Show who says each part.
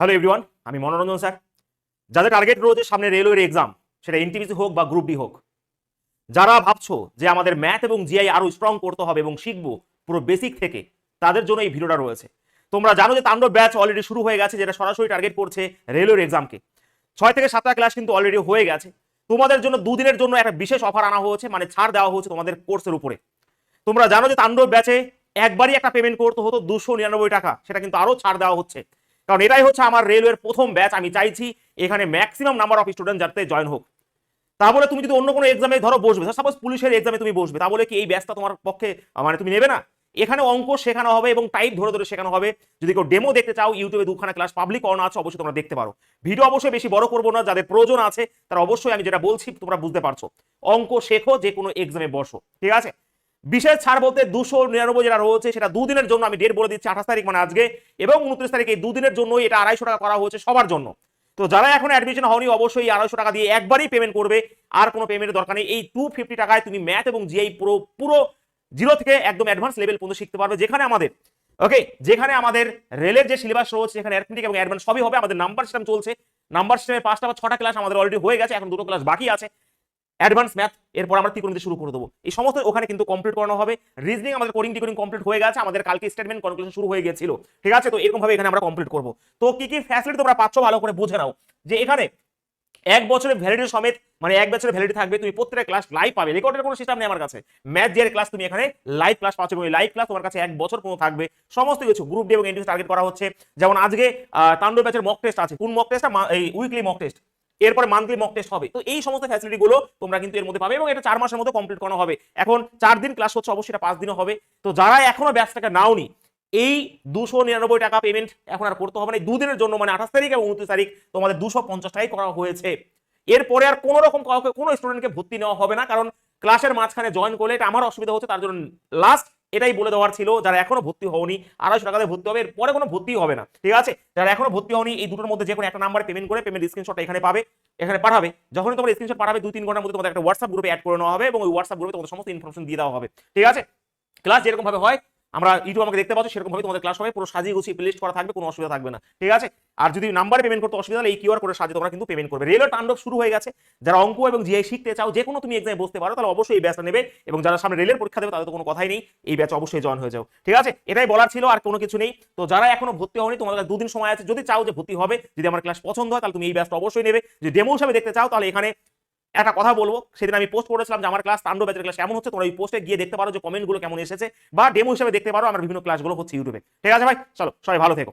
Speaker 1: Hello everyone আমি মনোরঞ্জন sir যাদের target রয়েছে সামনে রেলওয়ের এক্সাম সেটা এনটিপিসি হোক বা গ্রুপ ডি হোক, যারা ভাবছ যে আমাদের ম্যাথ এবং জিআই আরও স্ট্রং করতে হবে এবং শিখব পুরো বেসিক থেকে, তাদের জন্য এই ভিডিওটা রয়েছে। তোমরা জানো যে তাণ্ডব ব্যাচ অলরেডি শুরু হয়ে গেছে, যেটা সরাসরি টার্গেট করছে রেলওয়ের এক্সামকে ছয় থেকে সাতটা ক্লাস কিন্তু অলরেডি হয়ে গেছে। তোমাদের জন্য দুদিনের জন্য একটা বিশেষ অফার আনা হয়েছে মানে ছাড় দেওয়া হয়েছে তোমাদের কোর্সের উপরে। তোমরা জানো যে তাণ্ডব ব্যাচে একবারই একটা পেমেন্ট করতে হতো দুশো নিরানব্বই টাকা, সেটা কিন্তু আরও ছাড় দেওয়া হচ্ছে। কারণ এটাই হচ্ছে আমার রেলওয়ের প্রথম ব্যাচ আমি চাইছি এখানে ম্যাক্সিমাম নাম্বার অফ স্টুডেন্ট যাতে জয়েন হোক। তাহলে তুমি যদি অন্য কোনো এক্সামে ধরো বসবে সাপোজ পুলিশের এক্সামে তুমি বসবে, তাহলে কি এই ব্যাচটা তোমার পক্ষে মানে তুমি নেবে না? এখানে অঙ্ক শেখানো হবে এবং টাইপ ধরে ধরে শেখানো হবে। যদি কেউ ডেমো দেখতে চাও ইউটিউবে দুখানা ক্লাস পাবলিক করানো আছে, অবশ্যই তোমরা দেখতে পারো। ভিডিও অবশ্যই বেশি বড় করব না, যাদের প্রয়োজন আছে, তারা অবশ্যই আমি যেটা বলছি, তোমরা বুঝতে পারছ। অঙ্ক শেখো যে কোনো এক্সামে বসো, ঠিক আছে? বিশেষ ছাড় বলতে দুশো নিরানব্বই যেটা রয়েছে, সেটা দুদিনের জন্য আমি ডেট বলে দিচ্ছি, আঠাশ তারিখ মানে আজকে, এবং উনত্রিশ তারিখ এই দুদিনের জন্য এটা আড়াইশো টাকা করা হয়েছে সবার জন্য। তো যারা এখন অ্যাডমিশন হয়নি অবশ্যই আড়াইশো টাকা দিয়ে একবারই পেমেন্ট করবে, আর কোনো পেমেন্টের দরকার নেই। এই টু ফিফটি টাকায় তুমি ম্যাথ এবং জিআই পুরো পুরো জিরো থেকে একদম অ্যাডভান্স লেভেল পর্যন্ত শিখতে পারবে, যেখানে আমাদের ওকে যেখানে আমাদের রেলের যে সিলেবাস রয়েছে, সেখানে অ্যাথমেটিক এবং অ্যাডভান্স সবই হবে, আমাদের নাম্বার সিস্টেম চলছে। নাম্বার সিস্টেমে পাঁচটা বা ছটা ক্লাস আমাদের অলরেডি হয়ে গেছে, এখন দুটো ক্লাস বাকি আছে। অ্যাডভান্স ম্যাথ, এরপর আমরা ত্রিকোণমিতি শুরু করে দেবো। এই সমস্ত ওখানে কিন্তু কমপ্লিট করানো হবে। রিজনিং আমাদের কোডিং টিকোডিং কমপ্লিট হয়ে গেছে। আমাদের কালকে স্টেটমেন্ট কনক্লুশন শুরু হয়ে গেছিল। ঠিক আছে? তো এরকম ভাবে এখানে আমরা কমপ্লিট করব। তো কি কি ফ্যাসিলিটি তোমরা পাচ্ছ ভালো করে বুঝে নাও। যে এখানে এক বছরের ভ্যালিডি সমেত মানে এক বছরের ভ্যালিডি থাকবে। তুমি প্রত্যেকটা ক্লাস লাইভ পাবে। রেকর্ডের কোনো সিস্টেম নেই আমার কাছে। ম্যাথ জিয়ার ক্লাস তুমি এখানে লাইভ ক্লাস পাচ্ছ এবং লাইভ ক্লাস তোমার কাছে এক বছর পর্যন্ত থাকবে। সমস্ত কিছু গ্রুপ ডি এবং এন্ট্রি টার্গেট করা হচ্ছে। যেমন আজকে তাণ্ডব ব্যাচের মক টেস্ট আছে। কোন মক টেস্টটা এই উইকলি মক টেস্ট এরপরে মান্থলি মক টেস্ট হবে। তো এই সমস্ত ফ্যাসিলিটি গুলো তোমরা কিন্তু এর মধ্যে পাবে এবং এটা চার মাসের মধ্যে কমপ্লিট করানো হবে। এখন চার দিন ক্লাস হচ্ছে, অবশ্যই এটা পাঁচ দিনও হবে। তো যারা এখনও ব্যাচটাকে নাওনি, এই দুশো নিরানব্বই টাকা পেমেন্ট এখন আর করতে হবে না। দুদিনের জন্য মানে আঠাশ তারিখ এবং উনত্রিশ তারিখ তোমাদের দুশো পঞ্চাশ টাকাই করা হয়েছে। এরপরে আর কোনো রকম কাউকে, কোনো স্টুডেন্টকে ভর্তি নেওয়া হবে না। কারণ ক্লাসের মাঝখানে জয়েন করলে এটা আমার অসুবিধা হচ্ছে, তার জন্য লাস্ট এটাই বলে দেওয়ার ছিল, যারা এখনও ভর্তি হওনি, আড়াইশো টাকাতে ভর্তি হবে, এরপরে কোনো ভর্তি হবে না, ঠিক আছে? যারা এখনও ভর্তি হওনি, এই দুটোর মধ্যে যে কোনো একটা নাম্বারে পেমেন্ট করে পেমেন্ট স্ক্রিনশটটা এখানে পাবে, এখানে পাঠাবে। যখনই তোমার স্ক্রিনশট পাঠাবে, দুই, তিন ঘণ্টার মধ্যে তোমাদের একটা হোয়াটসঅ্যাপ গ্রুপে অ্যাড করে নেওয়া হবে এবং ওই হোয়াটসঅ্যাপ গ্রুপে তোমাদের সমস্ত ইনফরমেশন দিয়ে দেওয়া হবে, ঠিক আছে? ক্লাস যেরকমভাবে হয় আমরা ইউটিউব আমাকে দেখতে পাচ্ছ সেরকম ভাবে তোমাদের ক্লাস হবে, পুরো সাজিয়ে গুছিয়ে প্লেলিস্ট করা থাকবে, কোনো অসুবিধা থাকবে না। ঠিক আছে? আর যদি নাম্বারে পেমেন্ট করতে অসুবিধা হলে এই কিউআর করে সাজিয়ে তোমরা কিন্তু পেমেন্ট করবে। রেলওয়ে তাণ্ডব শুরু হয়ে গেছে। যারা অঙ্ক এবং জিআই শিখতে চাও যে কোনো তুমি এক্সামে বসতে পারো, তাহলে অবশ্যই এই ব্যাচটা নেবে এবং যারা সামনে রেলের পরীক্ষা দেবে, তাদের তো কোনো কথাই নেই। এই ব্যাচ অবশ্যই জয়েন হয়ে যাও। ঠিক আছে? এটাই বলার ছিল, আর কোনো কিছু নেই। তো যারা এখনও ভর্তি হওনি, তোমাদের দুদিন সময় আছে। যদি চাও যে ভর্তি হবে, যদি আমার ক্লাস পছন্দ হয়, তাহলে তুমি এই ব্যাচটা অবশ্যই নেবে। যদি ডেমো হিসাবে দেখতে চাও, তাহলে এখানে একটা কথা বলব, সেদিন আমি পোস্ট করেছিলাম যে আমার ক্লাস তাণ্ডব ব্যাচের ক্লাস কেমন হচ্ছে? তোমরা ওই পোস্টে গিয়ে দেখতে পারো যে কমেন্টগুলো কেমন এসেছে, বা ডেমো হিসেবে দেখতে পারো আমার বিভিন্ন ক্লাসগুলো হচ্ছে ইউটিউবে ঠিক আছে ভাই? চলো, সবাই ভালো থেকো।